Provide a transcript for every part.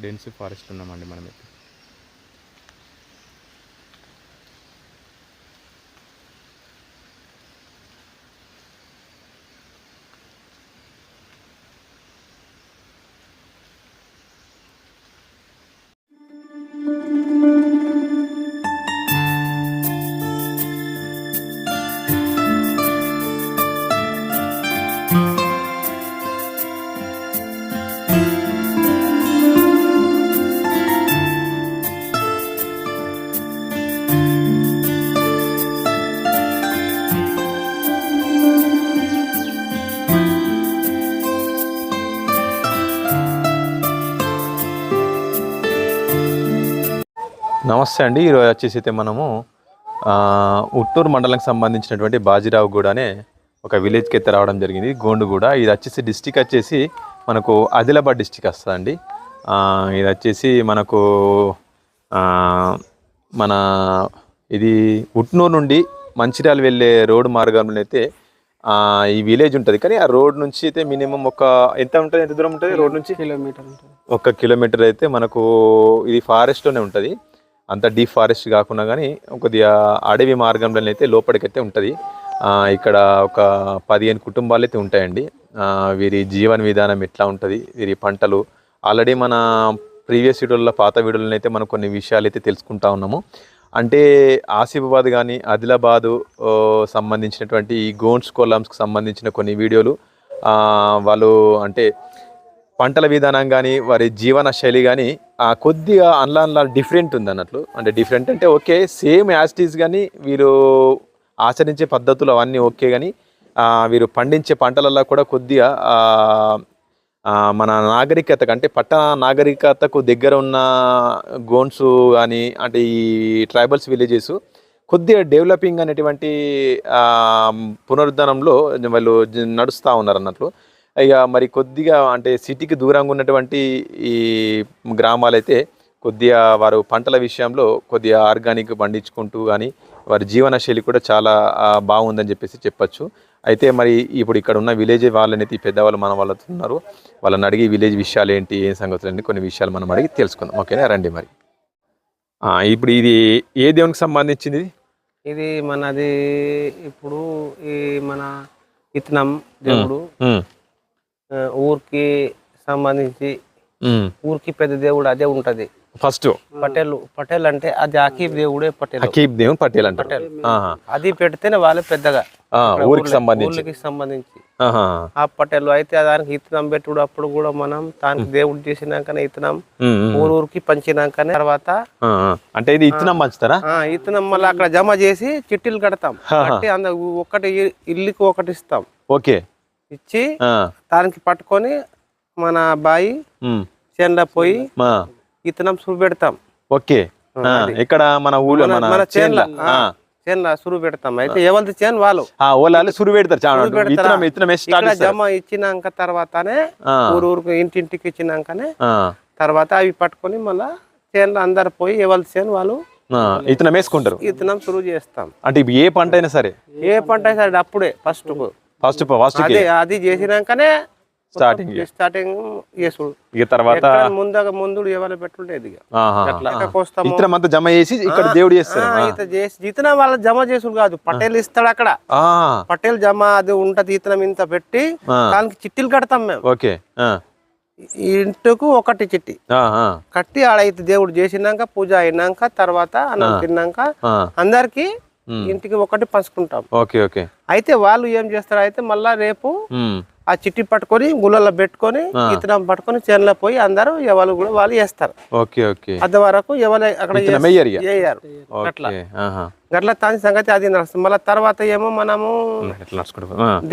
Dense forest ఉన్నామండి మనమైతే. నమస్తే అండి. ఈరోజు వచ్చేసి అయితే మనము ఉట్టూరు మండలానికి సంబంధించినటువంటి బాజీరావుగూడ అనే ఒక విలేజ్కి అయితే రావడం జరిగింది. గోండుగూడ. ఇది వచ్చేసి డిస్టిక్ వచ్చేసి మనకు ఆదిలాబాద్ డిస్టిక్ వస్తుందండి. ఇది వచ్చేసి మనకు మన ఇది ఉట్నూరు నుండి మంచిర్యాల వెళ్ళే రోడ్డు మార్గంలో అయితే ఈ విలేజ్ ఉంటుంది. కానీ ఆ రోడ్ నుంచి అయితే మినిమం ఒక ఎంత ఉంటుంది? ఎంత దూరం ఉంటుంది? రోడ్ నుంచి? కిలోమీటర్ ఒక కిలోమీటర్ అయితే మనకు ఇది ఫారెస్ట్లోనే ఉంటుంది. అంత డీప్ ఫారెస్ట్ కాకుండా కానీ కొద్దిగా అడవి మార్గంలో అయితే లోపలికైతే ఉంటుంది. ఇక్కడ ఒక పదిహేను కుటుంబాలు అయితే ఉంటాయండి. వీరి జీవన విధానం ఎట్లా ఉంటుంది వీరి పంటలు. ఆల్రెడీ మన ప్రీవియస్ వీడియోలో పాత వీడియోలను అయితే మనం కొన్ని విషయాలు అయితే తెలుసుకుంటా ఉన్నాము. అంటే ఆసిఫాబాద్ కానీ ఆదిలాబాదు సంబంధించినటువంటి ఈ గోన్స్ కొలామ్స్కి సంబంధించిన కొన్ని వీడియోలు వాళ్ళు అంటే పంటల విధానం కానీ వారి జీవన శైలి కానీ కొద్దిగా అన్లా అన్లా డిఫరెంట్ ఉంది అన్నట్లు అంటే డిఫరెంట్ అంటే ఓకే సేమ్ యాస్టీస్ కానీ వీరు ఆచరించే పద్ధతులు అవన్నీ ఓకే కానీ వీరు పండించే పంటలలో కూడా కొద్దిగా మన నాగరికత అంటే పట్టణ నాగరికతకు దగ్గర ఉన్న గోన్స్ కానీ అంటే ఈ ట్రైబల్స్ విలేజెస్ కొద్దిగా డెవలపింగ్ అనేటువంటి ఆ, పునరుద్ధరణలో వాళ్ళు నడుస్తూ ఉన్నారు అన్నట్లు ఇక మరి కొద్దిగా అంటే సిటీకి దూరంగా ఉన్నటువంటి ఈ గ్రామాలైతే కొద్దిగా వారు పంటల విషయంలో కొద్దిగా ఆర్గానిక్ పండించుకుంటూ కానీ వారి జీవన శైలి కూడా చాలా బాగుందని చెప్పేసి చెప్పొచ్చు. అయితే మరి ఇప్పుడు ఇక్కడ ఉన్న విలేజ్ వాళ్ళని అయితే ఈ పెద్దవాళ్ళు మన వాళ్ళతో ఉన్నారు. వాళ్ళని అడిగి విలేజ్ విషయాలు ఏంటి ఏం సంగతులు కొన్ని విషయాలు మనం అడిగి తెలుసుకుందాం. ఓకేనా? రండి మరి. ఇప్పుడు ఇది ఏ దేవునికి సంబంధించింది? ఇది? మనది ఇప్పుడు ఈ మన ఇతనం దేవుడు. ఊరికి సంబంధించి. ఊరికి పెద్ద దేవుడు అదే ఉంటది. ఫస్ట్. పటేల్ పటేల్ అంటే అది అకీబ్ దేవుడే పటేల్. హకీబ్ దేవుని పటేల్ అంటారు. పటేల్. అది పెడితేనే వాళ్ళే పెద్దగా. ఊరికి సంబంధించి. సంబంధించి. ఆ పటేల్ అయితే దానికి ఇతనం పెట్టుడు అప్పుడు కూడా మనం దానికి దేవుడు చేసినాకనే ఉమ్. ఊరు ఊరికి పంచినాకనే తర్వాత. అంటే ఇది ఇత్తనం పంచుతారా? ఆ ఇతనం మళ్ళీ అక్కడ జమ చేసి చిట్టీలు కడతాం. కట్టి అంద ఒకటి ఇల్లుకి ఒకటి ఇస్తాం. ఓకే. ఇచ్చి దానికి పట్టుకొని మన బాయి చేనులో పోయి ఇతనం చూపెడతాం ఓకే. ఇక్కడ మన ఊళ్ళో మన చేనుల. చేనులో. సురు పెడతాం. అయితే ఎవరిది చేను? వాళ్ళు. సురు పెడతారు. సురు జమ ఇచ్చినాక తర్వాతనే ఊరు ఊరికి ఇంటింటికి ఇచ్చినాకనే తర్వాత అవి పట్టుకొని మళ్ళా చేనులో అందరు పోయి ఎవరి చేను? వాళ్ళు ఆ, ఇత్తనం వేసుకుంటారు ఇతనం సురువు చేస్తాం. అంటే ఏ పంట అయినా సరే. ఏ పంట అయినా సరే అప్పుడే ఫస్ట్ ఫస్ట్ ఫస్ట్ అదే అది చేసినాకనే స్టార్టింగ్ స్టార్టింగ్ చేసుడు. ఇక తర్వాత ముందుగా ముందు ఎవరు పెట్టుండేది అంతా జమ చేసి ఇక్కడ దేవుడు చేస్తారు ఆ, ఇత చేసి ఇతనం వాళ్ళ జమ చేసుడు కాదు. పటేల్ ఇస్తాడు అక్కడ. ఆ, పటేల్ జమ అది ఉంటది ఇతనం ఇంత పెట్టి దానికి చిట్టీలు కడతాం మేము. ఓకే. ఆ, ఇంటికి ఒకటి చిట్టి. కట్టి ఆడైతే దేవుడు చేసినాక పూజ అయినాక తర్వాత అన్నం తిన్నాక అందరికి ఇంటికి ఒకటి పంచుకుంటాం. Okay okay. అయితే వాళ్ళు ఏం చేస్తారు అయితే మళ్ళా రేపు ఆ చిట్టి పట్టుకొని గుళ్ళలో పెట్టుకొని ఇతనం పట్టుకొని చేనులో పోయి అందరూ ఎవరు కూడా వాళ్ళు వేస్తారు. Okay okay. అది వరకు ఎవరు అక్కడ వేయరు ఆహా. గట్ల దాని సంగతి అది నడుస్తుంది. మళ్ళీ తర్వాత ఏమో మనము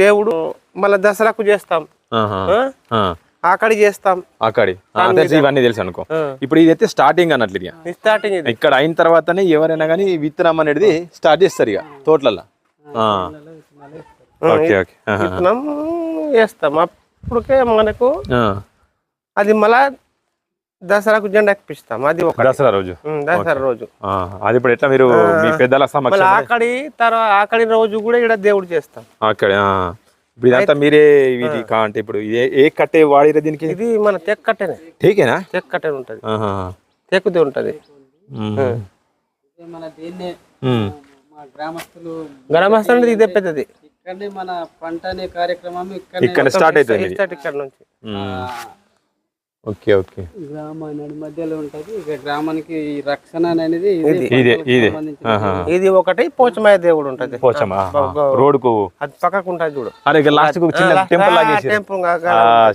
దేవుడు మళ్ళీ దసరాకు చేస్తాం. ఆకడి చేస్తాం. అక్కడి ఇవన్నీ తెలుసు అనుకో. ఇప్పుడు ఇదైతే స్టార్టింగ్ అన్నట్లు ఇది స్టార్టింగ్ ఇది. ఇక్కడ అయిన తర్వాతనే ఎవరైనా కానీ విత్తనం అనేది స్టార్ట్ చేస్తారు ఇక తోటలలో. విత్తనం వేస్తాం. అప్పటికే మనకు. అది మళ్ళా దసరాకు జెండా ఎక్కిపిస్తాం. అది ఒక దసరా రోజు. దసరా రోజు. ఆ, అది ఇప్పుడు ఎట్లా మీరు మీ పెద్దల మళ్ళీ సమక్షం ఆకడి తర్వాత ఆకడి రోజు కూడా ఇక్కడ దేవుడు చేస్తాం. అక్కడ. ఇప్పుడు ఇదంతా మీరే ఇది కా అంటే ఇప్పుడు ఏ కట్టే వాడిరా దీనికి? ఇది మన తెక్కట్టెనే ఠీకేనా తెక్కట్టెనే ఉంటుంది. తెక్కుతే ఉంటుంది. మ్మ్. మన దీన్నే గ్రామస్తులు గ్రామస్థానం ఇదే పెద్దది. ఇక్కడనే మన పంట అనే కార్యక్రమం ఇక్కడ స్టార్ట్ అవుతుంది ఇక్కడ నుంచి. Okay okay. మధ్యలో ఉంటది. ఇక గ్రామానికి రక్షణ అనేది ఇది. ఇదే. ఒకటి పోచమయ్య దేవుడు ఉంటుంది. పోచమ్మా రోడ్కు అది పక్కకు ఉంటుంది చూడు. అరే లాస్ట్ చిన్న టెంపుల్ లాగేసి టెంపుల్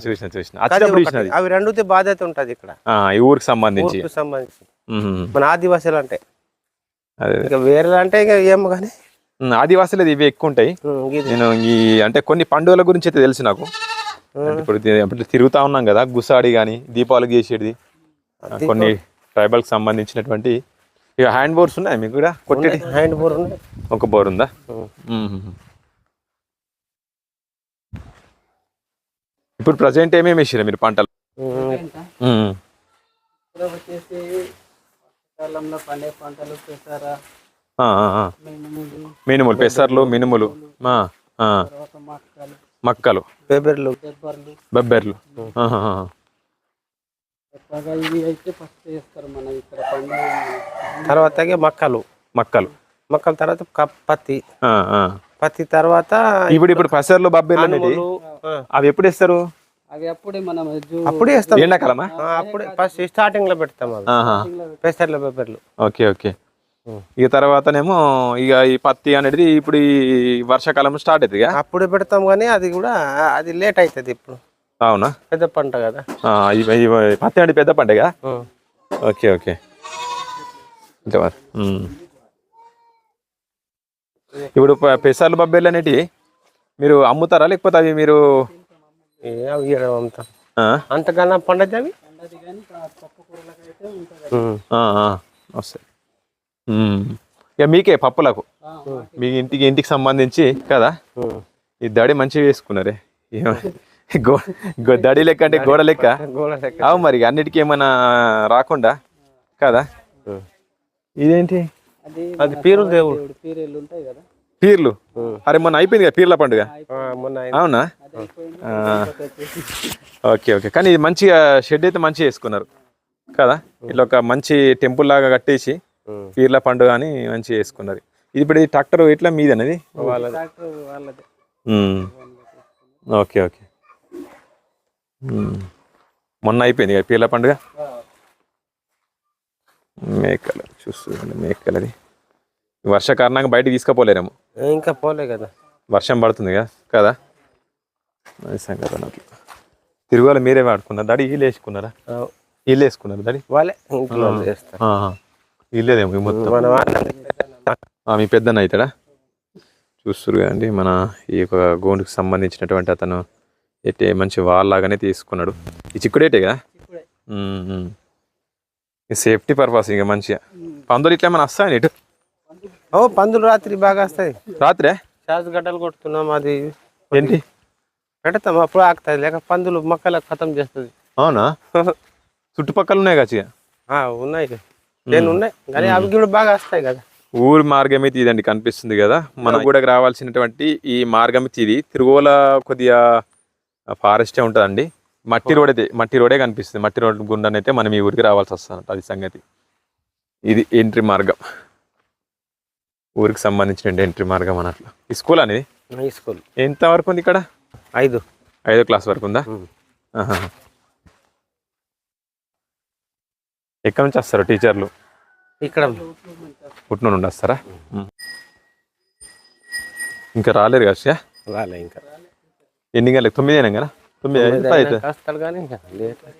చూసిన చూసిన. అచ్చినప్పుడు చూసిన అది అవి రెండుతే బాధ్యత ఉంటది ఇక్కడ. ఆ, ఈ ఊరికి సంబంధించి. ఊరికి సంబంధించి. మన ఆదివాసీలు అంటే ఇక వేరే అంటే ఇక ఏమో కానీ. ఆదివాసులు ఇవి ఎక్కువ ఉంటాయి నేను ఈ అంటే కొన్ని పండుగల గురించి అయితే తెలుసు నాకు. అంటే ఇప్పుడు ఇప్పుడు తిరుగుతా ఉన్నాం కదా గుసాడి కానీ దీపావళికి చేసేది కొన్ని ట్రైబల్కి సంబంధించినటువంటి ఇక హ్యాండ్ బోర్స్ ఉన్నాయి మీకు కూడా? కొట్టేది హ్యాండ్ బోర్ ఉంది ఒక బోర్ ఉందా. ఇప్పుడు ప్రజెంట్ ఏమేమి వేసారు మీరు పంటలు? వర్షాకాలంలో పండే పంటలు పెసారా. మినుములు మినుములు పెసర్లు మినుములు. మక్కలు బెబ్బెర్లు. పండే తర్వాత మక్కలు. మక్కలు. మక్కల తర్వాత పత్తి. ఆ, ఆ. పత్తి తర్వాత ఇప్పుడు ఇప్పుడు పెసర్లు బబ్బెర్లు ఆ, అవి ఎప్పుడు వేస్తారు? అవి అప్పుడే మనం జూ- అప్పుడే వేస్తాం. ఎండాకాలమా? అప్పుడే ఫస్ట్ స్టార్టింగ్లో పెడతాం. పెసర్ల పేపర్లు. Okay okay. ఇక తర్వాతనేమో ఇక ఈ పత్తి అనేది ఇప్పుడు ఈ వర్షాకాలం స్టార్ట్ అవుతుంది అప్పుడే పెడతాం కానీ అది కూడా అది లేట్ అవుతుంది ఇప్పుడు. అవునా? పెద్ద పంట కదా. ఆ, ఇవి- ఇవి పత్తి అంటే పెద్ద పండుగ ఉమ్. Okay okay. ఇంకా. ఇప్పుడు పెసర్లు బబ్బెర్లు అనేటివి మీరు అమ్ముతారా? లేకపోతే అవి మీరు అంత? అంతకన్నా పండదు అవి? వస్తాయి. ఇక మీకే పప్పులకు. మీ ఇంటికి ఇంటికి సంబంధించి కదా. ఈ దడి మంచిగా వేసుకున్నారే. దడి లెక్క అంటే గోడ లెక్క? గోడ లెక్క. అవు మరి అన్నిటికీ ఏమైనా రాకుండా? కదా. ఇదేంటి? అది అది పీరు దేవుడు. పీర్లు? అరే మొన్న అయిపోయింది కదా పీర్ల పండుగ? అవునా? Okay okay. కానీ ఇది మంచిగా షెడ్ అయితే మంచిగా వేసుకున్నారు. కదా? ఇట్లా ఒక మంచి టెంపుల్ లాగా కట్టేసి. పీర్ల పండుగ అని మంచిగా వేసుకున్నారు. ఇది ఇప్పుడు ట్రాక్టర్ ఇట్లా మీదనేది. Okay okay. మొన్న అయిపోయింది కదా పీర్ల పండుగ? మేకలు చూస్తుందండి మేకలది. వర్ష కారణంగా బయటకు తీసుకుపోలేరేమో. ఇంకా పోలే కదా. వర్షం పడుతుంది కదా కదా? సంగతి తిరుగులు మీరే వాడుకున్నారు? దాడి వీళ్ళు వేసుకున్నారా? వీళ్ళు వేసుకున్నారు దాడి వాళ్ళే. వీళ్ళేదేమో ఈ మొత్తం. మీ పెద్దన్న అవుతాడా? చూస్తురు కదండి మన ఈ యొక్క గోండుకు సంబంధించినటువంటి అతను అయితే మంచి వాల్ లాగానే తీసుకున్నాడు. ఈ చిక్కుడేటే కదా? సేఫ్టీ పర్పస్ ఇక మంచిగా. పందులు ఇట్లా ఏమైనా వస్తాయని ఇటు? ఓ పందులు రాత్రి బాగా వస్తాయి. రాత్రే? చార్జ్ గడ్డలు కొడుతున్నాం అది. ఏంటి? పెడతాం అప్పుడు ఆగుతాయి లేక పందులు మొక్కల ఖతం చేస్తుంది. అవునా? చుట్టుపక్కల ఉన్నాయి ఆ, ఉన్నాయి. నేను ఉన్నాయి. కానీ అవి కూడా బాగా వస్తాయి కదా. ఊరి మార్గం అయితే ఇదండి కనిపిస్తుంది కదా. మన కూడా రావాల్సినటువంటి ఈ మార్గం ఇది. తిరుగోల కొద్దిగా ఫారెస్టే ఉంటుందండి. మట్టి రోడ్ అయితే మట్టి రోడే కనిపిస్తుంది. మట్టి రోడ్ గుండానైతే మనం ఈ ఊరికి రావాల్సి వస్తుంది. అది సంగతి. ఇది ఎంట్రీ మార్గం. ఊరికి సంబంధించిన ఎంట్రీ మార్గం అన్నట్లు. ఈ స్కూల్ అనేది? స్కూల్. ఎంత వరకు ఉంది ఇక్కడ? ఐదు. ఐదో క్లాస్ వరకు ఉందా. ఎక్కడి నుంచి వస్తారు టీచర్లు? ఇక్కడ. పుట్టిన నుండి వస్తారా. ఇంకా రాలేరు కదా రాలే ఇంకా. ఎన్ని గంటలకు? తొమ్మిది అయినా కదా? తొమ్మిది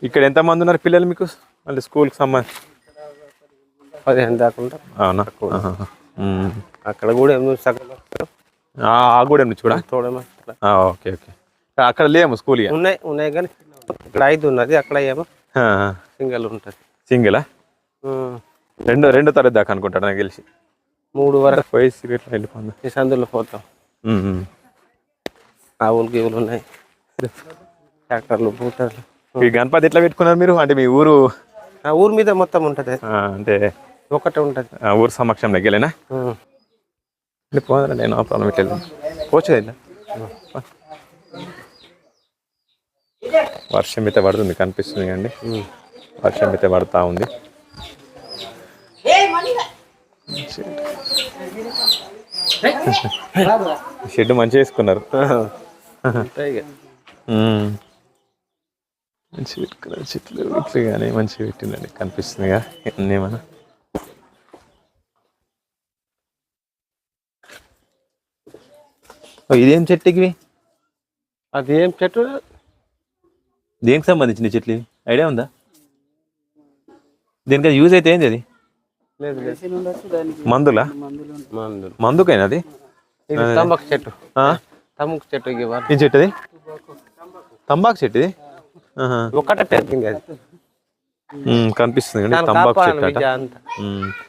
ఇక్కడ ఎంత మంది ఉన్నారు పిల్లలు మీకు? మళ్ళీ స్కూల్కి సంబంధించి? పదిహేను దాకా ఉంటారు. అవునా. అక్కడ కూడా. ఏమో సగం వస్తారు ఆ ఆ గూడెం నుంచి కూడా. ఆ, ఓకే ఓకే. అక్కడ లేము స్కూల్ ఉన్నాయి ఉన్నాయి కానీ ఇక్కడ ఐదు ఉన్నది అక్కడ ఏమో సింగల్ ఉంటుంది. సింగిలా. రెండు రెండో తరగతి దాకా అనుకుంటాడు నాకు తెలిసి. మూడు వరకు పోయి సిగరెట్లు వెళ్ళిపోందా ఈ సందులో పోతాం. ఆవులు గీవులు ఉన్నాయి. ట్రాక్టర్లు బూటర్లు. ఈ గణపతి ఎట్లా పెట్టుకున్నారు మీరు? అంటే మీ ఊరు? ఆ ఊరి మీద మొత్తం ఉంటుంది. ఆ, అంటే ఒకటే ఉంటుంది. ఆ, ఊరు సమక్షం దగ్గరేనా పోదండి నేను ప్రాబ్లం ఇట్లా పోవచ్చు కదా వర్షం అయితే పడుతుంది కనిపిస్తుంది అండి వర్షం అయితే పడతా ఉంది. షెడ్ మంచిగా వేసుకున్నారు. మంచి పెట్టుకున్నారు. చెట్లు ఇట్లు కానీ మంచిగా పెట్టిందండి కనిపిస్తుందిగా అన్నీ మన ఇదేం చెట్టుకి అది ఏం చెట్టు? దేనికి సంబంధించిన చెట్లు? ఐడియా ఉందా? దీనికి అది యూజ్ అయితే ఏంది అది? మందులా? మందుకైనా అది? తంబాకు చెట్టు. ఆ? తమ్ముకు చెట్టు. ఏం చెట్టు అది తంబాకు చెట్టు ఇది. ఒకటే పెరిగింది అది. మ్మ్, కనిపిస్తుంది తంబాకు చెట్టు.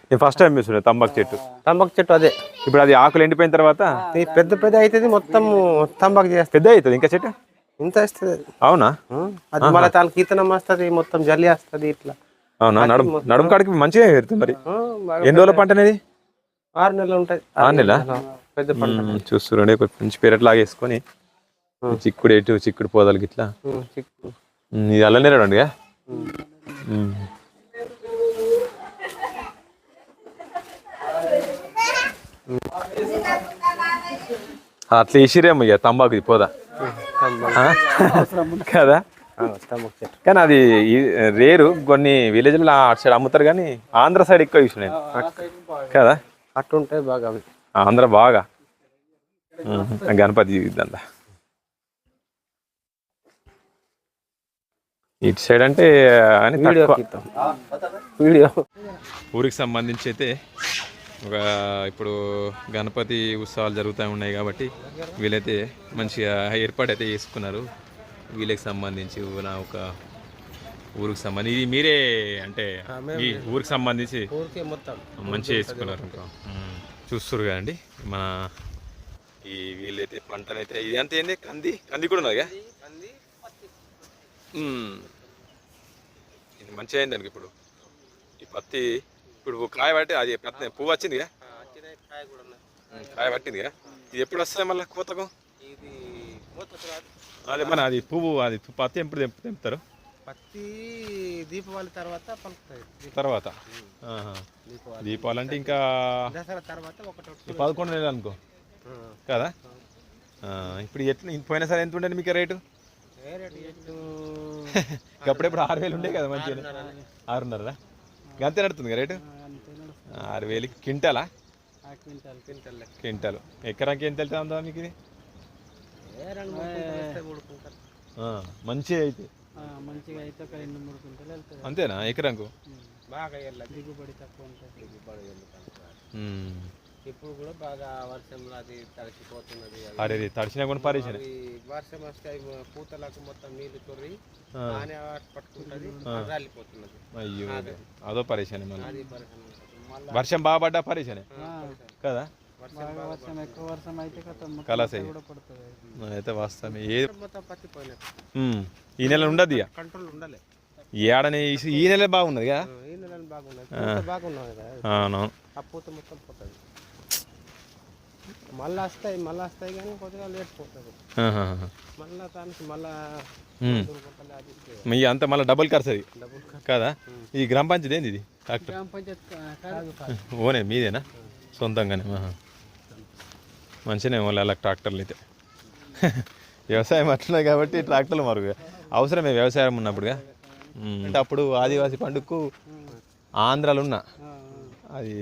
నేను ఫస్ట్ టైం చూస్తున్నా తంబాకు చెట్టు. తంబాకు చెట్టు అదే. ఇప్పుడు అది ఆకులు ఎండిపోయిన తర్వాత? పెద్ద పెద్ద అవుతుంది మొత్తం తంబాకు చేస్తుంది పెద్ద అవుతుంది ఇంకా చెట్టు? ఇంత వస్తుంది. అవునా? అది మళ్ళీ దానికి ఈతనం వస్తుంది మొత్తం జల్లి వస్తుంది ఇట్లా. అవునా? నడుము నడుము కాడికి మంచిగా పెడుతుంది మరి. ఎన్ని రోజుల పంట అనేది? ఆరు నెలలు ఉంటుంది ఆరు నెలలా? పెద్ద పంట. చూస్తురండి మంచి పెరట్ లాగా వేసుకొని చిక్కుడు ఎటు చిక్కుడు పోదలకి ఇట్లా ఉం, చిక్కు. మ్మ్, ఇది అల్లనేరాడు అండి ఉం. అట్లా వేసిరేమో ఇక తంబాకు. పోదా? కదా? కానీ అది రేరు కొన్ని విలేజ్లో అటు సైడ్ అమ్ముతారు కానీ ఆంధ్ర సైడ్ ఎక్కువ చూసిన నేను. కదా అట్టు ఉంటాయి బాగా. అవి. ఆంధ్ర బాగా. గణపతి ఇదంతా ఇటు సైడ్ అంటే అని వీడియో. ఊరికి సంబంధించి అయితే ఇప్పుడు గణపతి ఉత్సవాలు జరుగుతూ ఉన్నాయి కాబట్టి వీళ్ళైతే మంచిగా ఏర్పాటు అయితే చేసుకున్నారు. వీళ్ళకి సంబంధించి నా ఒక ఊరికి సంబంధించి ఇది మీరే అంటే ఈ ఊరికి సంబంధించి మంచిగా చేసుకున్నారు. చూస్తున్నారు కదండి. మన ఈ వీళ్ళైతే పంటనైతే ఇది అంత ఏంది? కంది? కంది కూడా ఉన్నదిగా. ఇది మంచిగా అయింది దానికి ఇప్పుడు. ఈ పత్తి ఇప్పుడు కాయ పట్టి అది పత్తి పువ్వు వచ్చిందిగా మ్మ్, కాయ పట్టిందిగా ఇది ఎప్పుడు వస్తుంది మళ్ళీ కోతకు. అదే మన అది పువ్వు అది పత్తి ఎప్పుడు తెంపు తెంపుతారు? పత్తి దీపావళి తర్వాత పలుకుతుంది తర్వాత. దీపావళి. అంటే ఇంకా దసరా తర్వాత ఒకటి ఈ పదకొండు నెలలు అనుకో. కదా? ఇప్పుడు ఎట్లా పోయిన సార్ ఎంత ఉండేది మీకు రేటు? అప్పుడెప్పుడు ఆరు వేలు ఉండే కదా మంచిగా ఆరున్నర. అంతే నడుతుంది రేటు. ఆరు వేలకి క్వింటాలా? క్వింటాల్ ఎకరాకి ఎంత వెళ్తా ఉందా మీకు ఇది? అయితే. మంచిగా అయితే ఒక రెండు మూడు క్వింటాలు వెళ్తుంది. అంతేనా? ఎకరాకు? బాగా దిగుబడి తక్కువ ఉంటుంది. దిగుబడి. ఇప్పుడు కూడా బాగా వర్షంలో అది తడిసిపోతున్నది అది. అరే ఇది తడిచినా కూడా పారేసిన అవి వర్షం వస్తే పూతలకు మొత్తం నీళ్ళు తొర్రి. ఆనే పట్టుకుంటది రాలిపోతున్నది. అయ్యో అదో. పరేషానే మళ్ళీ. వర్షం బాగా పడ్డా కదా? బాగా వర్షం ఎక్కువ వర్షం అయితే కలాస అయితే వాస్తవమే. ఏ. ఈ నెల ఉండదు ఇక. కంట్రోల్ ఉండాలి. ఈ ఏడని ఈ- నెల బాగున్నది కదా? అవును ఆ పూత మొత్తం పోతుంది మళ్ళీ వస్తాయి మళ్ళీ వస్తాయి కానీ కొద్దిగా లేట్ పోతుంది. మళ్ళీ దానికి మళ్ళా మీ అంత మళ్ళీ డబుల్ ఖర్చు. కదా? ఈ గ్రామ పంచాయతీ ఏంది ఇది? కాదు. ఓనే మీదేనా? సొంతంగానే ఆహా. మంచిగానే మళ్ళీ అలా ట్రాక్టర్లు అయితే. వ్యవసాయం అట్లున్నాయి కాబట్టి ట్రాక్టర్లు మరుగు. అవసరమే వ్యవసాయం ఉన్నప్పుడుగా. అంటే అప్పుడు ఆదివాసీ పండుగకు ఆంధ్రాలో ఉన్నా. అది